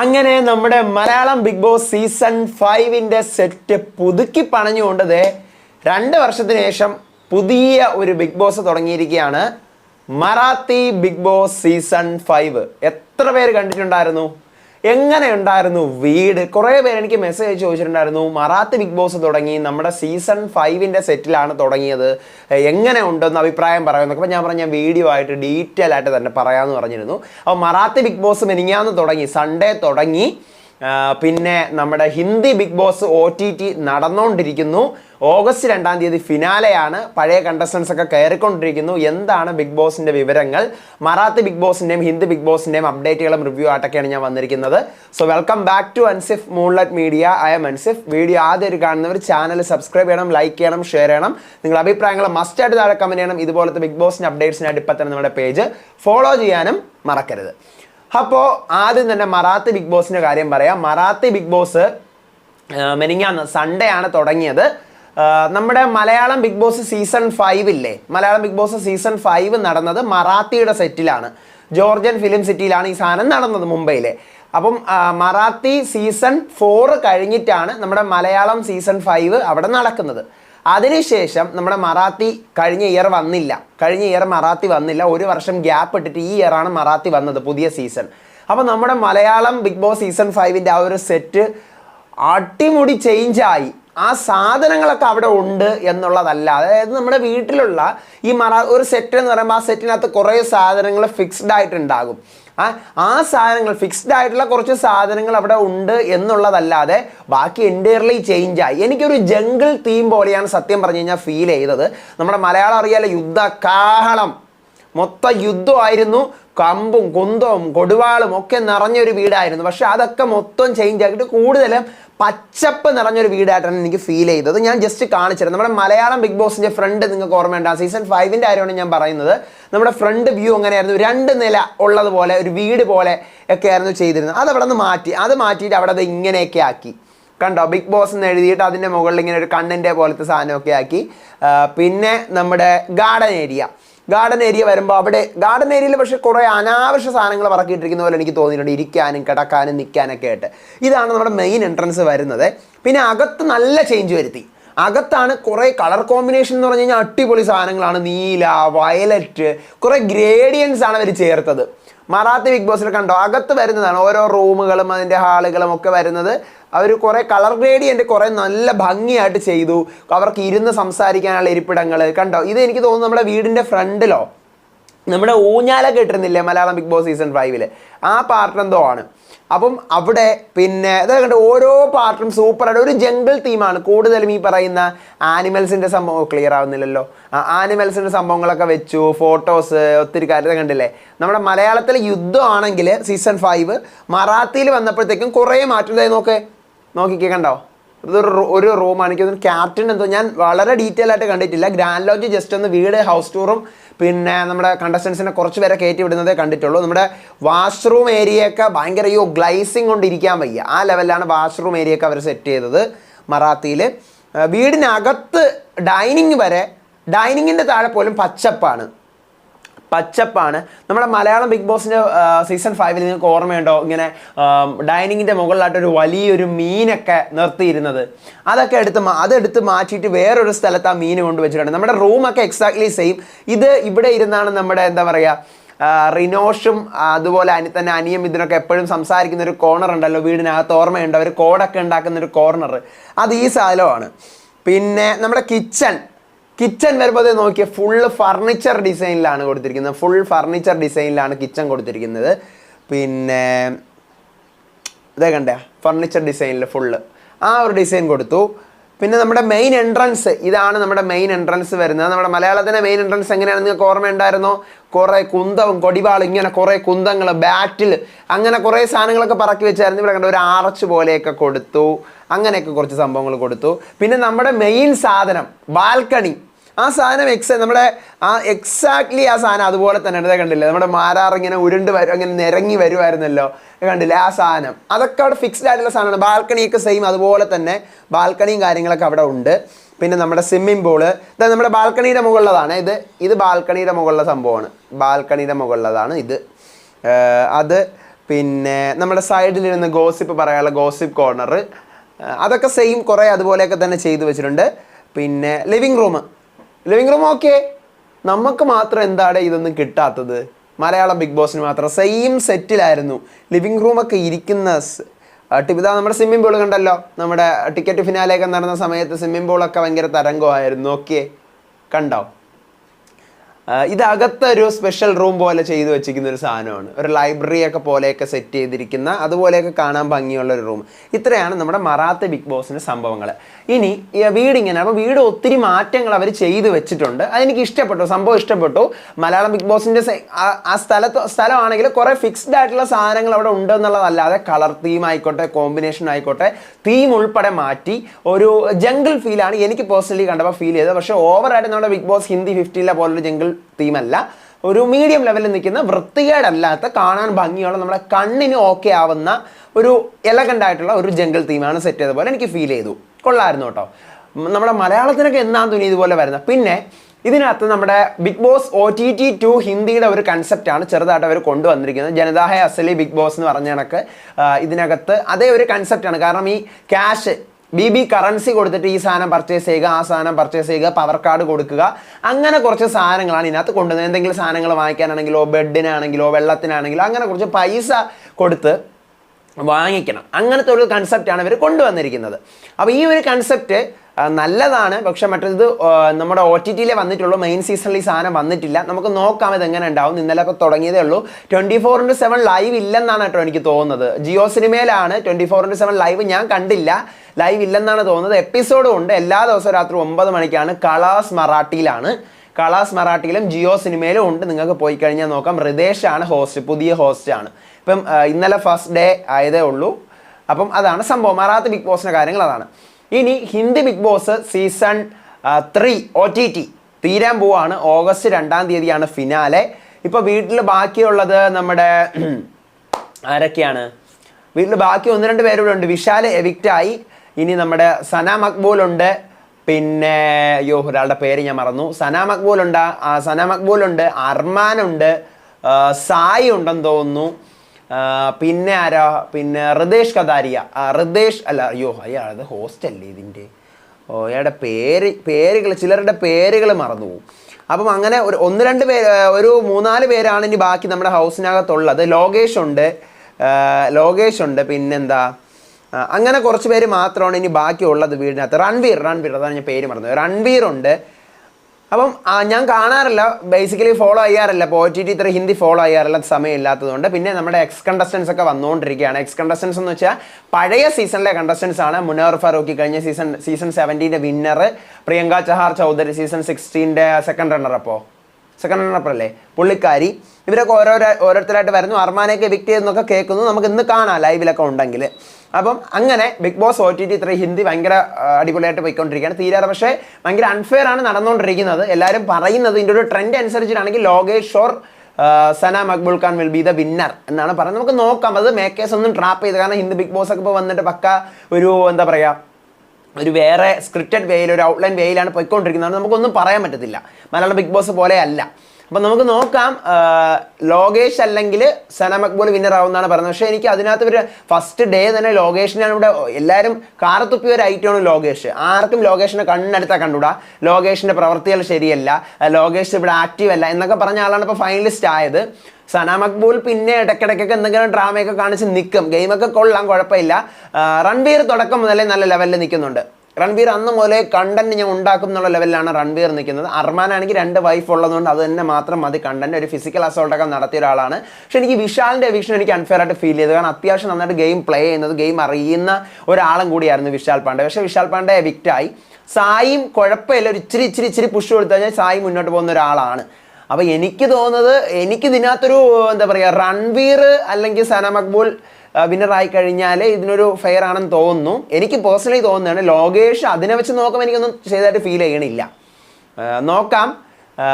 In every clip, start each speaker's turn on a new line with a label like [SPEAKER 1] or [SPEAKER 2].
[SPEAKER 1] അങ്ങനെ നമ്മുടെ Malayalam big boss season ഫൈവിന്റെ സെറ്റ് പുതുക്കി പണഞ്ഞുകൊണ്ടത് രണ്ട് വർഷത്തിന് ശേഷം പുതിയ ഒരു ബിഗ് ബോസ് തുടങ്ങിയിരിക്കുകയാണ്. Marathi Bigg Boss season five. എത്ര പേര് കണ്ടിട്ടുണ്ടായിരുന്നു? എങ്ങനെ ഉണ്ടായിരുന്നു വീട്? കുറേ പേര് എനിക്ക് മെസ്സേജ് ചോദിച്ചിട്ടുണ്ടായിരുന്നു. മറാത്തി ബിഗ് ബോസ് തുടങ്ങി. നമ്മുടെ സീസൺ ഫൈവിന്റെ സെറ്റിലാണ് തുടങ്ങിയത്. എങ്ങനെ ഉണ്ടെന്ന് അഭിപ്രായം പറയുന്നൊക്കെ അപ്പോൾ ഞാൻ പറഞ്ഞ വീഡിയോ ആയിട്ട് ഡീറ്റെയിൽ ആയിട്ട് തന്നെ പറയാമെന്ന് പറഞ്ഞിരുന്നു. അപ്പോൾ മറാത്തി ബിഗ് ബോസ് മിനിങ്ങാന്ന് തുടങ്ങി. സൺഡേ തുടങ്ങി. പിന്നെ നമ്മുടെ Hindi Bigg Boss O T T നടന്നുകൊണ്ടിരിക്കുന്നു ഓഗസ്റ്റ് രണ്ടാം തീയതി ഫിനാലെയാണ്. പഴയ കണ്ടസ്റ്റൻസ് ഒക്കെ കയറിക്കൊണ്ടിരിക്കുന്നു. എന്താണ് ബിഗ് ബോസിന്റെ വിവരങ്ങൾ? മറാത്തി ബിഗ് ബോസിന്റെയും ഹിന്ദി ബിഗ് ബോസിന്റെയും അപ്ഡേറ്റുകളും റിവ്യൂ ആയിട്ടൊക്കെയാണ് ഞാൻ വന്നിരിക്കുന്നത്. So welcome back to Ansif Moonlight Media I'm Ansif video ആദ്യം കാണുന്നവർ ചാനൽ സബ്സ്ക്രൈബ് ചെയ്യണം ലൈക്ക് ചെയ്യണം ഷെയർ ചെയ്യണം. നിങ്ങളുടെ അഭിപ്രായങ്ങൾ മസ്റ്റായിട്ട് താഴെ കമന്റ് ചെയ്യണം. ഇതുപോലത്തെ ബിഗ് ബോസിന്റെ അപ്ഡേറ്റ്സിനായിട്ട് ഇപ്പം തന്നെ നമ്മുടെ പേജ് ഫോളോ ചെയ്യാനും മറക്കരുത്. അപ്പോൾ ആദ്യം തന്നെ മറാത്തി ബിഗ് ബോസിന്റെ കാര്യം പറയാം. മറാത്തി ബിഗ് ബോസ് മെനിങ്ങാന്ന് സൺഡേ ആണ് തുടങ്ങിയത്. നമ്മുടെ Malayalam Bigg Boss season five ഇല്ലേ? Malayalam Bigg Boss season five നടന്നത് മറാത്തിയുടെ സെറ്റിലാണ്. ജോർജൻ ഫിലിം സിറ്റിയിലാണ് ഈ സാധനം നടന്നത് മുംബൈയിലെ. അപ്പം മറാത്തി സീസൺ ഫോർ കഴിഞ്ഞിട്ടാണ് നമ്മുടെ മലയാളം സീസൺ ഫൈവ് അവിടെ നടക്കുന്നത്. അതിനുശേഷം നമ്മുടെ മറാത്തി കഴിഞ്ഞ ഇയർ വന്നില്ല. കഴിഞ്ഞ ഇയർ മറാത്തി വന്നില്ല. ഒരു വർഷം ഗ്യാപ്പ് ഇട്ടിട്ട് ഈ ഇയറാണ് മറാത്തി വന്നത് പുതിയ സീസൺ അപ്പോൾ നമ്മുടെ മലയാളം ബിഗ് ബോസ് സീസൺ ഫൈവിന്റെ ആ ഒരു സെറ്റ് അടിമുടി ചേഞ്ചായി ആ സാധനങ്ങളൊക്കെ അവിടെ ഉണ്ട് എന്നുള്ളതല്ല. അതായത് നമ്മുടെ വീട്ടിലുള്ള ഈ മറ ഒരു സെറ്റ് എന്ന് പറയുമ്പോൾ ആ സെറ്റിനകത്ത് കുറേ സാധനങ്ങൾ ഫിക്സ്ഡ് ആയിട്ടുണ്ടാകും. ആ ആ സാധനങ്ങൾ ഫിക്സ്ഡ് ആയിട്ടുള്ള കുറച്ച് സാധനങ്ങൾ അവിടെ ഉണ്ട് എന്നുള്ളതല്ലാതെ ബാക്കി എന്റയർലി ചേഞ്ച് ആയി. എനിക്കൊരു ജംഗിൾ തീം പോലെയാണ് സത്യം പറഞ്ഞു കഴിഞ്ഞാൽ ഫീൽ ചെയ്തത്. നമ്മുടെ മലയാളം അറിയാലോ യുദ്ധ കാഹളം മൊത്തം യുദ്ധമായിരുന്നു. കമ്പും കുന്തവും കൊടുവാളും ഒക്കെ നിറഞ്ഞൊരു വീടായിരുന്നു. പക്ഷെ അതൊക്കെ മൊത്തം ചേഞ്ച് ആക്കിയിട്ട് കൂടുതലും പച്ചപ്പ് നിറഞ്ഞൊരു വീടായിട്ടാണ് എനിക്ക് ഫീൽ ചെയ്തത്. ഞാൻ ജസ്റ്റ് കാണിച്ചത് നമ്മുടെ മലയാളം ബിഗ് ബോസിന്റെ ഫ്രണ്ട് നിങ്ങൾക്ക് ഓർമ്മയുണ്ടാകും സീസൺ ഫൈവിന്റെ കാര്യമാണ് ഞാൻ പറയുന്നത്. നമ്മുടെ ഫ്രണ്ട് വ്യൂ അങ്ങനെയായിരുന്നു രണ്ട് നില ഉള്ളതുപോലെ ഒരു വീട് പോലെ ഒക്കെ ആയിരുന്നു ചെയ്തിരുന്നത്. അത് അവിടെ നിന്ന് മാറ്റി. അത് മാറ്റിയിട്ട് അവിടെ അത് ഇങ്ങനെയൊക്കെ ആക്കി. കണ്ടോ? ബിഗ് ബോസ് എന്ന് എഴുതിയിട്ട് അതിന്റെ മുകളിൽ ഇങ്ങനെ ഒരു കണ്ണിന്റെ പോലത്തെ സാധനമൊക്കെ ആക്കി. പിന്നെ നമ്മുടെ ഗാർഡൻ ഏരിയ ഗാർഡൻ ഏരിയ വരുമ്പോൾ അവിടെ ഗാർഡൻ ഏരിയയിൽ പക്ഷേ കുറേ അനാവശ്യ സാധനങ്ങൾ പറക്കിയിട്ടിരിക്കുന്ന പോലെ എനിക്ക് തോന്നിയിട്ടുണ്ട്. ഇരിക്കാനും കിടക്കാനും നിൽക്കാനൊക്കെ ആയിട്ട്. ഇതാണ് നമ്മുടെ മെയിൻ എൻട്രൻസ് വരുന്നത്. പിന്നെ അകത്ത് നല്ല ചേഞ്ച് വരുത്തി. അകത്താണ് കുറേ കളർ കോമ്പിനേഷൻ എന്ന് പറഞ്ഞു കഴിഞ്ഞാൽ അടിപൊളി സാധനങ്ങളാണ്. നീല വയലറ്റ് കുറേ ഗ്രേഡിയൻസ് ആണ് അവർ ചേർത്തത്. മറാത്തി ബിഗ് ബോസിൽ കണ്ടോ? അകത്ത് വരുന്നതാണ്. ഓരോ റൂമുകളും അതിന്റെ ഹാളുകളും ഒക്കെ വരുന്നത്. അവർ കുറേ കളർ ഗ്രേഡിയന്റ് കുറേ നല്ല ഭംഗിയായിട്ട് ചെയ്തു. അവർക്ക് ഇരുന്ന് സംസാരിക്കാനുള്ള ഇരിപ്പിടങ്ങൾ കണ്ടോ? ഇത് എനിക്ക് തോന്നുന്നു നമ്മുടെ വീടിന്റെ ഫ്രണ്ടിലോ? നമ്മുടെ ഊഞ്ഞാലൊക്കെ ഇട്ടിരുന്നില്ലേ മലയാളം ബിഗ് ബോസ് സീസൺ ഫൈവിൽ? ആ പാർട്ട് എന്തോ ആണ്. അപ്പം അവിടെ പിന്നെ അതായത് ഓരോ പാർട്ടും സൂപ്പറായിട്ട് ഒരു ജംഗിൾ തീമാണ് കൂടുതലും ഈ പറയുന്ന ആനിമൽസിന്റെ സംഭവം. ക്ലിയർ ആവുന്നില്ലല്ലോ. ആനിമൽസിന്റെ സംഭവങ്ങളൊക്കെ വെച്ചു ഫോട്ടോസ് ഒത്തിരി കാര്യം. കണ്ടില്ലേ? നമ്മുടെ മലയാളത്തിൽ യുദ്ധമാണെങ്കിൽ സീസൺ ഫൈവ് മറാത്തിയിൽ വന്നപ്പോഴത്തേക്കും കുറേ മാറ്റം. ഇതായി നോക്കേ. നോക്കിക്കേ കണ്ടോ? ഇതൊരു ഒരു റൂമാണ് എനിക്ക് തോന്നുന്നു ക്യാപ്റ്റൻ എന്തോ ഞാൻ വളരെ ഡീറ്റെയിൽ ആയിട്ട് കണ്ടിട്ടില്ല. ഗ്രാൻഡ് ലോഡ്ജ് ജസ്റ്റ് ഒന്ന് വീട് ഹൗസ് ടൂറും പിന്നെ നമ്മുടെ കണ്ടസ്റ്റൻസിനെ കുറച്ച് പേരെ കയറ്റി വിടുന്നതേ കണ്ടിട്ടുള്ളൂ. നമ്മുടെ വാഷ്റൂം ഏരിയയൊക്കെ ഭയങ്കര ഈ ഗ്ലൈസിങ് കൊണ്ട് ഇരിക്കാൻ വയ്യ. ആ ലെവലിലാണ് വാഷ്റൂം ഏരിയയൊക്കെ അവർ സെറ്റ് ചെയ്തത് മറാത്തിയിൽ. വീടിനകത്ത് ഡൈനിങ് വരെ ഡൈനിങ്ങിന്റെ താഴെ പോലും പച്ചപ്പാണ്. പച്ചപ്പാണ് നമ്മുടെ മലയാളം ബിഗ് ബോസിന്റെ സീസൺ ഫൈവിൽ നിങ്ങൾക്ക് ഓർമ്മയുണ്ടോ? ഇങ്ങനെ ഡൈനിങ്ങിന്റെ മുകളിലായിട്ട് ഒരു വലിയൊരു മീനൊക്കെ നിർത്തിയിരുന്നത്. അതൊക്കെ എടുത്ത് അതെടുത്ത് മാറ്റിയിട്ട് വേറൊരു സ്ഥലത്ത് ആ മീൻ കൊണ്ട് വെച്ചിട്ടുണ്ട് നമ്മുടെ റൂമൊക്കെ എക്സാക്ട്ലി സെയിം ഇത് ഇവിടെ ഇരുന്നാണ് നമ്മുടെ എന്താ പറയുക റിനോഷും അതുപോലെ അനി തന്നെ അനിയും ഇതിനൊക്കെ എപ്പോഴും സംസാരിക്കുന്ന ഒരു കോർണർ ഉണ്ടല്ലോ വീടിനകത്ത്. ഓർമ്മയുണ്ട്? അവർ കോഡൊക്കെ ഉണ്ടാക്കുന്ന ഒരു കോർണർ അത് ഈ സാധനമാണ് പിന്നെ നമ്മുടെ കിച്ചൺ കിച്ചൺ വരുമ്പോൾ നോക്കിയാൽ നോക്കിയ ഫുള്ള് ഫർണിച്ചർ ഡിസൈനിലാണ് കൊടുത്തിരിക്കുന്നത്. ഫുൾ ഫർണിച്ചർ ഡിസൈനിലാണ് കിച്ചൺ കൊടുത്തിരിക്കുന്നത്. പിന്നെ ഇതേ കണ്ടേ ഫർണിച്ചർ ഡിസൈനിൽ ഫുള്ള് ആ ഒരു ഡിസൈൻ കൊടുത്തു. പിന്നെ നമ്മുടെ മെയിൻ എൻട്രൻസ് ഇതാണ് നമ്മുടെ മെയിൻ എൻട്രൻസ് വരുന്നത്. നമ്മുടെ മലയാളത്തിന്റെ മെയിൻ എൻട്രൻസ് എങ്ങനെയാണ്? നിങ്ങൾക്ക് ഓർമ്മ ഉണ്ടായിരുന്നോ കുറേ കുന്തവും കൊടിവാളും ഇങ്ങനെ കുറേ കുന്തങ്ങൾ ബാറ്റിൽ അങ്ങനെ കുറേ സാധനങ്ങളൊക്കെ പറക്കി വെച്ചായിരുന്നു. ഇവിടെ കണ്ട ഒരു ആർച്ച് പോലെയൊക്കെ കൊടുത്തു. അങ്ങനെയൊക്കെ കുറച്ച് സംഭവങ്ങൾ കൊടുത്തു. പിന്നെ നമ്മുടെ മെയിൻ സാധനം ബാൽക്കണി ആ സാധനം എക്സ് നമ്മുടെ ആ എക്സാക്ട്ലി ആ സാധനം അതുപോലെ തന്നെ ഇതേ കണ്ടില്ലേ? നമ്മുടെ മാരാർ ഇങ്ങനെ ഉരുണ്ട് വരും അങ്ങനെ നിരങ്ങി വരുമായിരുന്നല്ലോ കണ്ടില്ലേ? ആ സാധനം. അതൊക്കെ അവിടെ ഫിക്സ്ഡ് ആയിട്ടുള്ള സാധനമാണ്. ബാൽക്കണിയൊക്കെ സെയിം അതുപോലെ തന്നെ ബാൽക്കണിയും കാര്യങ്ങളൊക്കെ അവിടെ ഉണ്ട്. പിന്നെ നമ്മുടെ സ്വിമ്മിംഗ് പൂൾ ഇത് നമ്മുടെ ബാൽക്കണിയുടെ മുകളിലതാണ്. ഇത് ഇത് ബാൽക്കണിയുടെ മുകളിലെ സംഭവമാണ്. ബാൽക്കണിയുടെ മുകളിലതാണ് ഇത്. അത് പിന്നെ നമ്മുടെ സൈഡിലിരുന്ന് ഗോസിപ്പ് പറയാനുള്ള ഗോസിപ്പ് കോർണർ അതൊക്കെ സെയിം കുറേ അതുപോലെയൊക്കെ തന്നെ ചെയ്തു വെച്ചിട്ടുണ്ട്. പിന്നെ living room living room okay നമുക്ക് മാത്രം എന്താണ് ഇതൊന്നും കിട്ടാത്തത്? മലയാളം ബിഗ് ബോസിന് മാത്രം. സെയിം സെറ്റിലായിരുന്നു ലിവിംഗ് റൂമൊക്കെ ഇരിക്കുന്ന ഇതാ നമ്മുടെ സ്വിമ്മിംഗ് പൂൾ കണ്ടല്ലോ. നമ്മുടെ ടിക്കറ്റ് ഫിനാലെയൊക്കെ നടന്ന സമയത്ത് സ്വിമ്മിംഗ് പൂളൊക്കെ ഭയങ്കര തരംഗമായിരുന്നു. ഓക്കെ കണ്ടോ? ആ, ഇതകത്തൊരു സ്പെഷ്യൽ റൂം പോലെ ചെയ്തു വെച്ചിരിക്കുന്ന ഒരു സാധനമാണ്. ഒരു ലൈബ്രറി ഒക്കെ പോലെയൊക്കെ സെറ്റ് ചെയ്തിരിക്കുന്ന അതുപോലെയൊക്കെ കാണാൻ ഭംഗിയുള്ള ഒരു റൂം ഇത്രയാണ് നമ്മുടെ മറാത്ത ബിഗ് ബോസിന്റെ സംഭവങ്ങൾ ഇനി വീട് ഇങ്ങനെ അപ്പോൾ വീട് ഒത്തിരി മാറ്റങ്ങൾ അവർ ചെയ്തു വെച്ചിട്ടുണ്ട്. അതെനിക്ക് ഇഷ്ടപ്പെട്ടു സംഭവം ഇഷ്ടപ്പെട്ടു. മലയാളം ബിഗ് ബോസിന്റെ ആ- ആ സ്ഥലത്ത് സ്ഥലമാണെങ്കിൽ കുറേ ഫിക്സ്ഡ് ആയിട്ടുള്ള സാധനങ്ങൾ അവിടെ ഉണ്ടെന്നുള്ളതല്ലാതെ കളർ തീം ആയിക്കോട്ടെ കോമ്പിനേഷൻ ആയിക്കോട്ടെ തീം ഉൾപ്പെടെ മാറ്റി ഒരു ജംഗിൾ ഫീലാണ് എനിക്ക് പേഴ്സണലി കണ്ടപ്പോൾ ഫീൽ ചെയ്തത്. പക്ഷേ ഓവറായിട്ട് നമ്മുടെ ബിഗ് ബോസ് ഹിന്ദി ഫിഫ്റ്റീനിലെ പോലൊരു ജംഗിൾ തീമല്ല ഒരു മീഡിയം ലെവലിൽ നിൽക്കുന്ന വൃത്തികേടല്ലാത്ത കാണാൻ ഭംഗിയുള്ള നമ്മുടെ കണ്ണിന് ഓക്കെ ആവുന്ന ഒരു എലഗന്റ് ആയിട്ടുള്ള ഒരു ജംഗിൾ തീമാണ് സെറ്റ് ചെയ്ത പോലെ എനിക്ക് ഫീൽ ചെയ്തു. കൊള്ളായിരുന്നു കേട്ടോ. നമ്മുടെ മലയാളത്തിനൊക്കെ എന്നാന്ന് തുണി ഇതുപോലെ വരുന്നത്? പിന്നെ ഇതിനകത്ത് നമ്മുടെ Bigg Boss O T T two ഹിന്ദിയുടെ ഒരു കൺസെപ്റ്റാണ് ചെറുതായിട്ട് അവർ കൊണ്ടുവന്നിരിക്കുന്നത്. ജനതാഹെ അസലി ബിഗ് ബോസ് എന്ന് പറഞ്ഞ കണക്ക് ഇതിനകത്ത് അതേ ഒരു കൺസെപ്റ്റാണ് കാരണം ഈ ക്യാഷ് ബി ബി കറൻസി കൊടുത്തിട്ട് ഈ സാധനം പർച്ചേസ് ചെയ്യുക ആ സാധനം പർച്ചേസ് ചെയ്യുക പവർ കാർഡ് കൊടുക്കുക അങ്ങനെ കുറച്ച് സാധനങ്ങളാണ് ഇതിനകത്ത് കൊണ്ടുവന്നത്. എന്തെങ്കിലും സാധനങ്ങൾ വാങ്ങിക്കാനാണെങ്കിലോ ബെഡിനാണെങ്കിലോ വെള്ളത്തിനാണെങ്കിലോ അങ്ങനെ കുറച്ച് പൈസ കൊടുത്ത് വാങ്ങിക്കണം. അങ്ങനത്തെ ഒരു കൺസെപ്റ്റാണ് ഇവർ കൊണ്ടുവന്നിരിക്കുന്നത്. അപ്പോൾ ഈ ഒരു കൺസെപ്റ്റ് നല്ലതാണ്. പക്ഷെ മറ്റേത് നമ്മുടെ ഒ ടി ടിയിലെ വന്നിട്ടുള്ളൂ. മെയിൻ സീസണിൽ ഈ സാധനം വന്നിട്ടില്ല. നമുക്ക് നോക്കാം ഇത് എങ്ങനെ ഉണ്ടാവും. ഇന്നലെ ഇപ്പോൾ തുടങ്ങിയതേ ഉള്ളൂ. Twenty four into seven live ഇല്ലെന്നാണ് കേട്ടോ എനിക്ക് തോന്നുന്നത്. Jio സിനിമയിലാണ് twenty four into seven live ഞാൻ കണ്ടില്ല. ലൈവ് ഇല്ലെന്നാണ് തോന്നുന്നത്. എപ്പിസോഡും ഉണ്ട്. എല്ലാ ദിവസവും രാത്രി ഒമ്പത് മണിക്കാണ് കളാസ് മറാട്ടിയിലാണ് കളാസ് മറാട്ടിയിലും ജിയോ സിനിമയിലും ഉണ്ട്. നിങ്ങൾക്ക് പോയി കഴിഞ്ഞാൽ നോക്കാം. ആണ് ഹോസ്റ്റ് പുതിയ ഹോസ്റ്റ് ആണ്. ഇപ്പം ഇന്നലെ ഫസ്റ്റ് ഡേ ആയതേ ഉള്ളൂ. അപ്പം അതാണ് സംഭവം. മറാത്ത് ബിഗ് ബോസിന്റെ കാര്യങ്ങൾ അതാണ്. ഇനി Hindi Bigg Boss season three O T T തീരാൻ പോവാണ്. ഓഗസ്റ്റ് രണ്ടാം തീയതിയാണ് ഫിനാലെ ഇപ്പോൾ വീട്ടിൽ ബാക്കിയുള്ളത് നമ്മുടെ ആരൊക്കെയാണ്? വീട്ടിൽ ബാക്കി ഒന്ന് രണ്ട് പേരൂടെ ഉണ്ട്. വിശാൽ എവിക്റ്റായി. ഇനി നമ്മുടെ സന മക്ബൂൽ ഉണ്ട്. പിന്നെ അയ്യോ ഒരാളുടെ പേര് ഞാൻ മറന്നു. സന മക്ബൂൽ ഉണ്ട് സന മക്ബൂൽ ഉണ്ട് അർമാൻ ഉണ്ട് സായി ഉണ്ടെന്ന് തോന്നുന്നു. പിന്നെ ആരാ? പിന്നെ ഹൃദേശ് കതാരിയ ഹൃദേഷ് അല്ല അയ്യോ അയാളത് ഹോസ്റ്റ് അല്ലേ ഇതിന്റെ? ഓ അയാളുടെ പേര് പേരുകൾ ചിലരുടെ പേരുകൾ മറന്നു പോകും അപ്പം അങ്ങനെ ഒരു ഒന്ന് രണ്ട് പേര് ഒരു മൂന്നാൽ പേരാണ് ഇനി ബാക്കി നമ്മുടെ ഹൗസിനകത്തുള്ളത് ലോകേഷ് ഉണ്ട്. ലോകേഷ് ഉണ്ട്. പിന്നെന്താ? അങ്ങനെ കുറച്ച് പേര് മാത്രമാണ് ഇനി ബാക്കിയുള്ളത് വീടിനകത്ത്. റൺവീർ റൺവീർ അതാണ് ഞാൻ പേര് മറന്നത്. റൺവീർ ഉണ്ട് അപ്പം ഞാൻ കാണാറില്ല. ബേസിക്കലി ഫോളോ ചെയ്യാറില്ല. ഇപ്പോൾ ഒ ടി ടി ഇത്ര ഹിന്ദി ഫോളോ ചെയ്യാറില്ല. സമയമില്ലാത്തതുകൊണ്ട്. പിന്നെ നമ്മുടെ എക്സ് കണ്ടസ്റ്റൻസ് ഒക്കെ വന്നുകൊണ്ടിരിക്കുകയാണ്. എക്സ് കണ്ടസ്റ്റൻസ് എന്ന് വെച്ചാൽ പഴയ സീസണിലെ കണ്ടസ്റ്റൻസ് ആണ് മുനവർ ഫറൂഖി കഴിഞ്ഞ സീസൺ സീസൺ സെവന്റീന്റെ വിന്നർ പ്രിയങ്ക ചഹാർ ചൗധരി സീസൺ സിക്സ്റ്റീന്റെ സെക്കൻഡ് റണ്ണർ അപ്പോൾ സെക്കൻഡ് റണ്ണർ അല്ലേ പുള്ളിക്കാരി. ഇവരൊക്കെ ഓരോ ഓരോരുത്തരായിട്ട് വരുന്നു. അർമാനെയൊക്കെ വിക്ട് ചെയ്തെന്നൊക്കെ കേൾക്കുന്നു. നമുക്ക് ഇന്ന് കാണാം ലൈവിലൊക്കെ ഉണ്ടെങ്കിൽ അപ്പം അങ്ങനെ Bigg Boss O T T ഇത്ര ഹിന്ദി ഭയങ്കര അടിപൊളിയായിട്ട് പോയിക്കൊണ്ടിരിക്കുകയാണ്. തീരാറ് പക്ഷേ ഭയങ്കര അൺഫെയർ ആണ് നടന്നുകൊണ്ടിരിക്കുന്നത്. എല്ലാവരും പറയുന്നത് ഇതിന്റെ ഒരു ട്രെൻഡ് അനുസരിച്ചിട്ടാണെങ്കിൽ Lokesh shore Sana Makbul Khan will be the winner എന്നാണ് പറയുന്നത്. നമുക്ക് നോക്കാം. അത് മേക്കേഴ്സ് ഒന്നും ട്രാപ്പ് ചെയ്ത്. കാരണം ഹിന്ദി ബിഗ് ബോസ് ഒക്കെ ഇപ്പോൾ വന്നിട്ട് പക്ക ഒരു എന്താ പറയുക ഒരു വേറെ സ്ക്രിപ്റ്റഡ് വേയിൽ ഒരു ഔട്ട്ലൈൻ വേയിലാണ് പോയിക്കൊണ്ടിരിക്കുന്നത്. നമുക്കൊന്നും പറയാൻ പറ്റത്തില്ല. മലയാളം ബിഗ് ബോസ് പോലെ അല്ല അപ്പം നമുക്ക് നോക്കാം ലോകേഷ് അല്ലെങ്കിൽ സന മക്ബൂൽ വിന്നർ ആവുമെന്നാണ് പറയുന്നത്. പക്ഷേ എനിക്ക് അതിനകത്ത് ഒരു ഫസ്റ്റ് ഡേ തന്നെ ലോകേഷിനാണ് ഇവിടെ എല്ലാവരും കാറത്തുപ്പിയ ഒരു ഐറ്റമാണ് ലോകേഷ്. ആർക്കും ലോകേഷിനെ കണ്ണെടുത്താൽ കണ്ടുകൂടാ. ലോകേഷിന്റെ പ്രവൃത്തികൾ ശരിയല്ല ലോകേഷ് ഇവിടെ ആക്റ്റീവ് അല്ല എന്നൊക്കെ പറഞ്ഞ ആളാണ് ഇപ്പോൾ ഫൈനലിസ്റ്റ് ആയത്. സന മക്ബൂൽ പിന്നെ ഇടയ്ക്കിടയ്ക്കൊക്കെ എന്തെങ്കിലും ഡ്രാമയൊക്കെ കാണിച്ച് നിൽക്കും ഗെയിമൊക്കെ കൊള്ളാം കുഴപ്പമില്ല. റൺവീർ തുടക്കം മുതലേ നല്ല ലെവലിൽ നിൽക്കുന്നുണ്ട്. റൺബീർ അന്ന് മുതലേ കണ്ടന്റ് ഞാൻ ഉണ്ടാക്കും എന്നുള്ള ലെവലിലാണ് റൺബീർ നിൽക്കുന്നത്. അർമാനാണെങ്കിൽ രണ്ട് വൈഫ് ഉള്ളതുകൊണ്ട് അത് തന്നെ മാത്രം മതി. കണ്ടന്റ് ഒരു ഫിസിക്കൽ അസോൾട്ടൊക്കെ നടത്തിയ ഒരാളാണ്. പക്ഷെ എനിക്ക് വിശാലിന്റെ വീക്ഷണം എനിക്ക് അൺഫെയർ ആയിട്ട് ഫീൽ ചെയ്തു. കാരണം അത്യാവശ്യം നന്നായിട്ട് ഗെയിം പ്ലേ ചെയ്യുന്നത് ഗെയിം അറിയുന്ന ഒരാളും കൂടിയായിരുന്നു വിശാൽ പാണ്ഡെ. പക്ഷേ വിശാൽ പാണ്ഡെ വിക്റ്റായി സായിയും കുഴപ്പമില്ല. ഒരു ഇച്ചിരി ഇച്ചിരി ഇച്ചിരി പുഷ് കൊടുത്തു കഴിഞ്ഞാൽ സായി മുന്നോട്ട് പോകുന്ന ഒരാളാണ്. അപ്പൊ എനിക്ക് തോന്നുന്നത് എനിക്ക് ഇതിനകത്തൊരു എന്താ പറയാ റൺവീർ അല്ലെങ്കിൽ സന മക്ബൂൽ വിന്നർ ആയി കഴിഞ്ഞാൽ ഇതിനൊരു ഫെയർ ആണെന്ന് തോന്നുന്നു. എനിക്ക് പേഴ്സണലി തോന്നുന്നതാണ് ലോകേഷ് അതിനെ വെച്ച് നോക്കുമ്പോൾ എനിക്കൊന്നും ചെയ്തായിട്ട് ഫീൽ ചെയ്യണില്ല. നോക്കാം.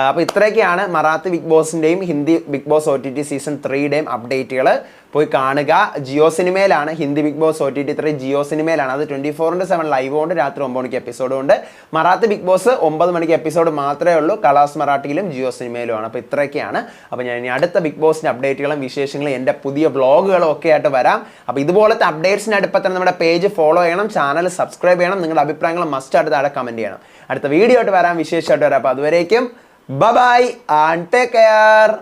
[SPEAKER 1] അപ്പോൾ ഇത്രയൊക്കെയാണ് Marathi big ബോസിന്റെയും Hindi Bigg Boss O T T season ത്രീയുടെയും അപ്ഡേറ്റുകൾ പോയി കാണുക. Jio സിനിമയിലാണ്. Hindi Bigg Boss O T T three Jio സിനിമയിലാണ്. അത് ട്വന്റി ഫോറിന്റെ സെവൻ ലൈവ് ഉണ്ട് രാത്രി ഒമ്പത് മണിക്ക് എപ്പിസോഡ് ഉണ്ട്. മറാത്തി ബിഗ് ബോസ് ഒമ്പത് മണിക്ക് എപ്പിസോഡ് മാത്രമേ ഉള്ളൂ. കളാസ് മറാഠിയിലും ജിയോ സിനിമയിലുമാണ്. അപ്പോൾ ഇത്രയൊക്കെയാണ്. അപ്പോൾ ഞാൻ ഇനി അടുത്ത ബിഗ് ബോസിന്റെ അപ്ഡേറ്റുകളും വിശേഷങ്ങളും എന്റെ പുതിയ ബ്ലോഗുകളും ഒക്കെ ആയിട്ട് വരാം. അപ്പോൾ ഇതുപോലത്തെ അപ്ഡേറ്റ്സിന് അടുപ്പം തന്നെ നമ്മുടെ പേജ് ഫോളോ ചെയ്യണം. ചാനൽ സബ്സ്ക്രൈബ് ചെയ്യണം. നിങ്ങളുടെ അഭിപ്രായങ്ങൾ മസ്റ്റ് ആയിട്ട് താഴെ കമന്റ് ചെയ്യണം. അടുത്ത വീഡിയോ ആയിട്ട് വരാം. വിശേഷമായിട്ട് വരാം. അപ്പോൾ അതുവരേക്കും. By and take care